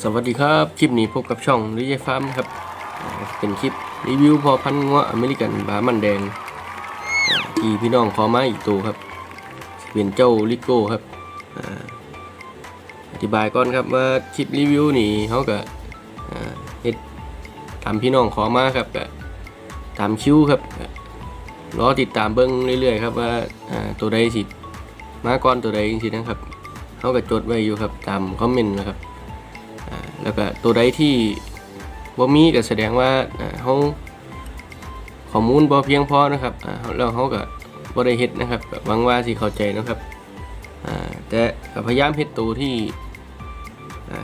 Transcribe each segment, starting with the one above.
สวัสดีครับ คลิปนี้พบกับช่องลิเจฟาร์มครับ เป็นคลิปรีวิวพอพันงัวอเมริกันบามันแดงที่พี่น้องขอมาอีกตัวครับเป็นเจ้าลิโก้ครับอธิบายก่อนครับว่าคลิปรีวิวนี่เขาก็เฮ็ดตามพี่น้องขอมาครับก็ตามคิวครับรอติดตามเบิ้งเรื่อยๆครับว่าตัวใดสิมาก่อนตัวใดจริงๆนะครับเขาก็จดไว้อยู่ครับตามคอมเมนต์นะครับ แล้วก็ตัวใดที่บ่มีก็แสดงว่าเขาข้อมูลบ่เพียงพอนะครับแล้วเขาก็บ่ได้เฮ็ดนะครับหวังว่าสิเข้าใจนะครับแต่พยายามเฮ็ดตัวที่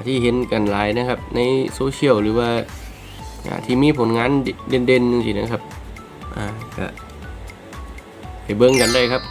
ที่เห็นกันหลายนะครับ ในโซเชียลหรือว่าที่มีผลงานเด่นๆจังซี่นะครับก็ไปเบิ่งกันได้ครับ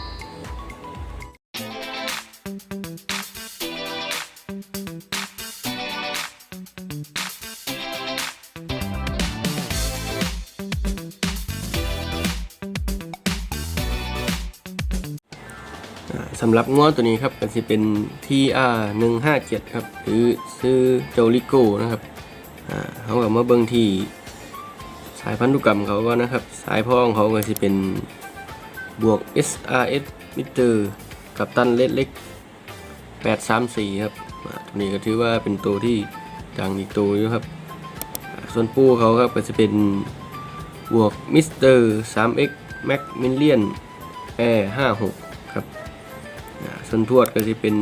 สำหรับง้อตัวนี้ครับก็จะเป็น TR 157ครับ หรือซื้อเจลิโก้นะครับอ่าเขากับมาเบิ้งที่สายพันธุกรรมเขาก็นะครับ สายพ่อของเขาก็จะเป็นบวก SRS มิเตอร์กับตันเล็กเล็ก 834 ครับตัวนี้ก็ถือว่าเป็นตัวที่ดังอีกตัวอยู่ครับ ส่วนปูเขาครับก็จะเป็นบวกมิสเตอร์ 3X Mac Million Air 56 ส่วนทวดก็จะเป็น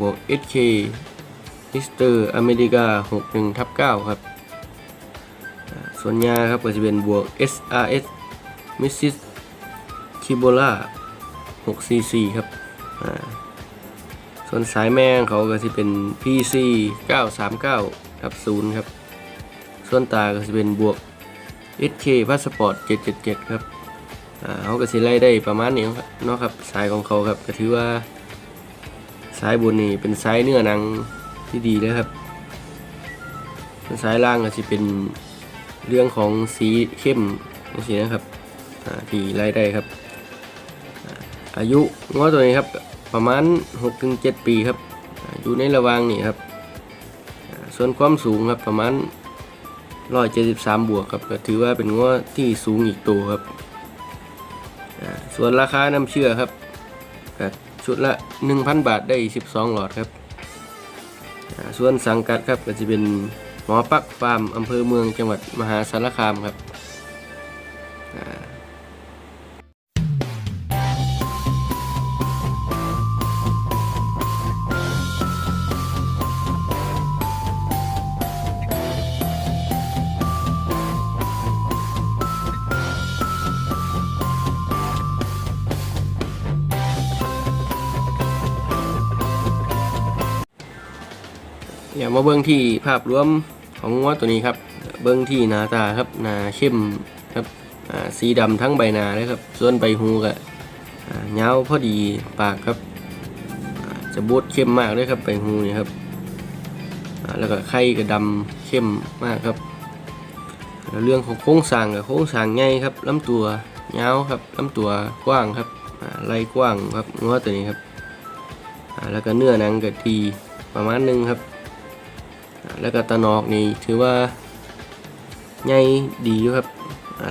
บวก SK มิสเตอร์อเมริกา61ทับ9ครับ ส่วนยาครับก็จะเป็นบวก SRS มิสซิสคิโบล่า 6cc ครับ ส่วนสายแม่งเขาก็จะเป็น PC 939ทับ0ครับ ส่วนตาก็จะเป็นบวก SK Passport 777 ครับเขาก็สิไล่ได้ประมาณนี้ครับเนาะครับ สายของเขาครับก็ถือว่า สายบนนี่เป็นสายเนื้อหนังที่ดีเลยครับส่วนสายล่างก็สิเป็นเรื่องของสีเข้มนี่สินะครับที่ไล่ได้ครับ อายุง้อตัวนี้ครับประมาณ 6-7 ปีครับ อยู่ในระวางนี่ครับ ส่วนความสูงครับประมาณ 173 บวกครับก็ถือว่าเป็นง้อที่สูงอีกตัวครับ ส่วนราคาน้ำเชื่อครับ ชุดละ 1,000 บาทได้ 12 หลอดครับ ส่วนสังกัดครับก็จะเป็นหมอปักฟาร์มอำเภอเมืองจังหวัดมหาสารคามครับ ย่ามาเบิ้องที่ภาพรวมของงัวตัวนี้ครับ เบิ้องที่หน้าตาครับหน้าเข้มครับสีดำทั้งใบหน้าเลยครับ ส่วนใบหูก็เงาพอดีปากครับ จะบดเข้มมากเลยครับใบหูนี่ครับแล้วก็ไข่ก็ดำเข้มมากครับ เรื่องของโครงสางกับโครงสางใหญ่ครับลำตัวเงาครับลำตัวกว้างครับอ่าไหล่กว้างครับงัวตัวนี้ครับแล้วก็เนื้อหนังก็ดีประมาณหนึงครับ แล้วก็ตะนอกนี่ถือว่าใหญ่ดีอยู่ครับ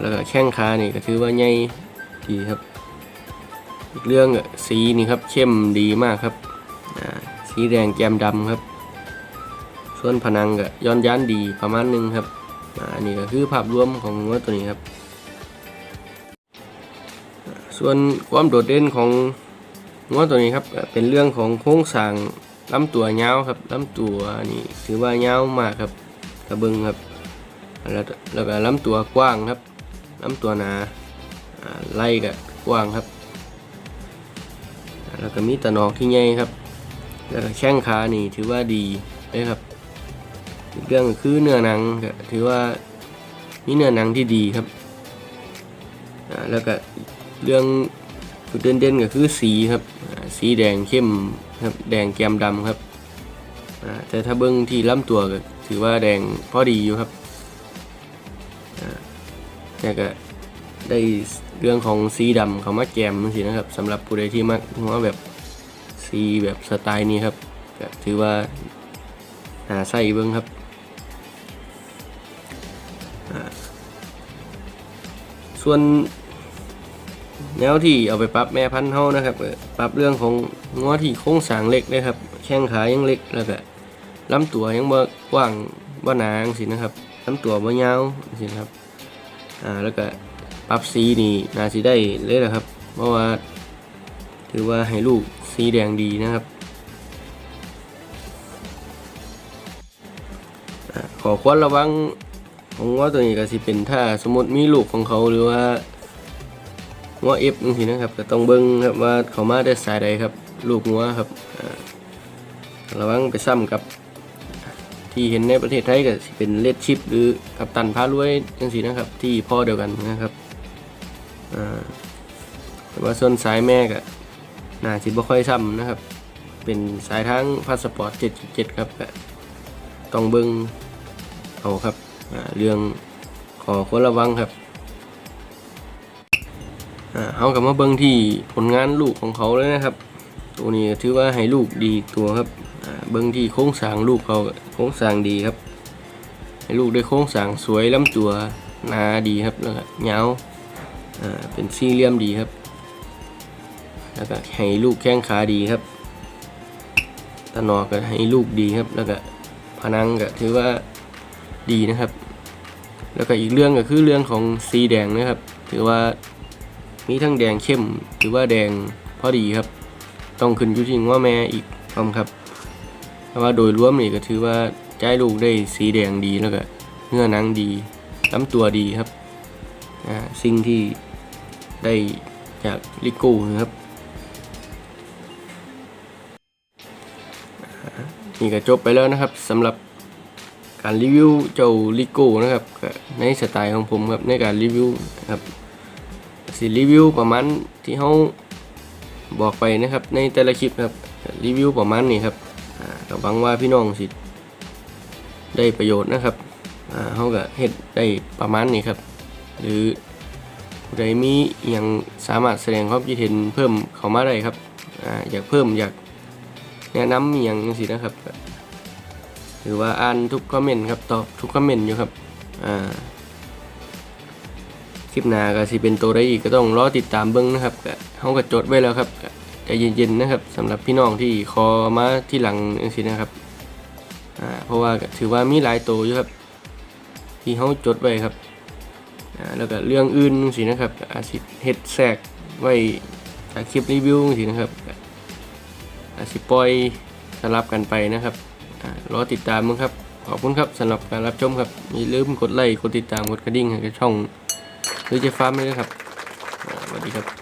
แล้วก็แข้งขานี่ก็ถือว่าใหญ่ดีครับ อีกเรื่องสีนี่ครับเข้มดีมากครับสีแดงแกมดำครับ ส่วนผนังก็ย้อนยันดีประมาณหนึงครับอันนี้ก็คือภาพรวมของงัวตัวนี้ครับ ส่วนความโดดเด่นของงัวตัวนี้ครับเป็นเรื่องของโครงสร้าง ลำตัวยาวครับลำตัวนี่ถือว่ายาวมากครับกระเบิงครับแล้วแล้วก็ลำตัวกว้างครับลำตัวหนาไล่กับกว้างครับ แล้วก็มีตะนอกที่ใหญ่ครับ แล้วก็แข้งขานี่ถือว่าดีเลยครับอีกเรื่องคือเนื้อหนังถือว่ามีเนื้อหนังที่ดีครับแล้วก็เรื่องจุดเด่นๆก็คือสีครับ สีแดงเข้ม ครับแดงแกมดำครับแต่ถ้าเบิ้งที่ลำตัวก็ถือว่าแดงพอดีอยู่ครับอ่าแต่ก็ได้เรื่องของสีดำเขามาแกมสินะครับสำหรับผู้ใดที่มักว่าแบบสีแบบสไตล์นี้ครับก็ถือว่าหาใส่เบิ้งครับส่วน แนวที่เอาไปปรับแม่พันธุ์เฮานะครับปรับเรื่องของงอที่โค้งสางเล็กนะครับ แข้งขายังเล็กแล้วก็ลำตัวยังบ่กว้างบ่หนางซี่นะครับลำตัวบ่ยาวจังซี่นะครับอ่าแล้วก็ปรับสีนี่น่าสิได้เลยนะครับ เพราะว่า ถือว่าให้ลูกสีแดงดีนะครับขอควรระวังของว่าตัวนี้ก็สิเป็นถ้าสมมติมีลูกของเขาหรือว่า งัวเอฟนึงทีนะครับก็ต้องเบิ่งครับว่าเขามาได้สายใดครับ ลูกงัวครับระวังไปซ้ำกับ ที่เห็นในประเทศไทยก็เป็นเลดชิปหรือกับตันพารวยจังสีนะครับ ที่พ่อเดียวกันนะครับแต่ว่าส่วนสายแม่ก็น่าสิบ่ค่อยซ้ำนะครับ เป็นสายทางพาสปอร์ต7.7 ครับต้องเบิ่งเอาครับเรื่องขอควรระวังครับ อ่าเขากลับมาเบิ่งที่ผลงานลูกของเขาเลยนะครับ ตัวนี้ถือว่าให้ลูกดีตัวครับอ่าเบิ่งที่โครงสางลูกเขาโครงสางดีครับ ให้ลูกได้โครงสางสวยล้ำตัวหนาดีครับแล้วก็ยาอ่าเป็นสี่เหลี่ยมดีครับ แล้วก็ให้ลูกแข้งขาดีครับตะนอกก็ให้ลูกดีครับ แล้วก็พนังก็ถือว่าดีนะครับ แล้วก็อีกเรื่องก็คือเรื่องของสีแดงนะครับ ถือว่า มีทั้งแดงเข้มหรือว่าแดงพอดีครับ ต้องขึ้นอยู่ที่ว่าแม่อีกพร้อมครับแต่ว่าโดยรวมนี่ก็ถือว่าใจลูกได้สีแดงดีแล้วก็เนื้อหนังดีลำตัวดีครับสิ่งที่ได้จากลิโก้นะครับนี่ก็จบไปแล้วนะครับสำหรับการรีวิวเจ้าลิโก้นะครับในสไตล์ของผมครับในการรีวิวนะครับ สิรีวิวประมาณที่เขาบอกไปนะครับ ในแต่ละคลิปครับรีวิวประมาณนี้ครับอ่าก็หวังว่าพี่น้องสิได้ประโยชน์นะครับเขาก็เฮ็ดได้ประมาณนี้ครับ หรือใดมีอย่างสามารถแสดงความคิดเห็นเพิ่มเข้ามาได้ครับออยากเพิ่มอยากแนะนำอย่างจังซี่นะครับหรือว่าอ่านทุกคอมเมนต์ครับตอบทุกคอมเมนต์อยู่ครับอ่า คลิปหน้าก็สิเป็นตัวได้อีกก็ต้องรอติดตามเบิ้งนะครับก็เฮาก็จดไว้แล้วครับใจเย็นๆนะครับสำหรับพี่น้องที่คอมาที่หลังจังซี่นะครับอ่าเพราะว่าถือว่ามีหลายตัวอยู่ครับ ที่เฮาจดไว้ครับอ่าแล้วก็เรื่องอื่นจังซี่นะครับอาจสิเฮ็ดแทรกไว้จากคลิปรีวิวจังซี่นะครับอาจสิปล่อยสลับกันไปนะครับรอติดตามมึงครับ ขอบคุณครับสำหรับการรับชมครับ อย่าลืมกดไลค์ กดติดตาม กดกระดิ่งให้กับช่อง หรือจะฟ้าไหมครับสวัสดีครับ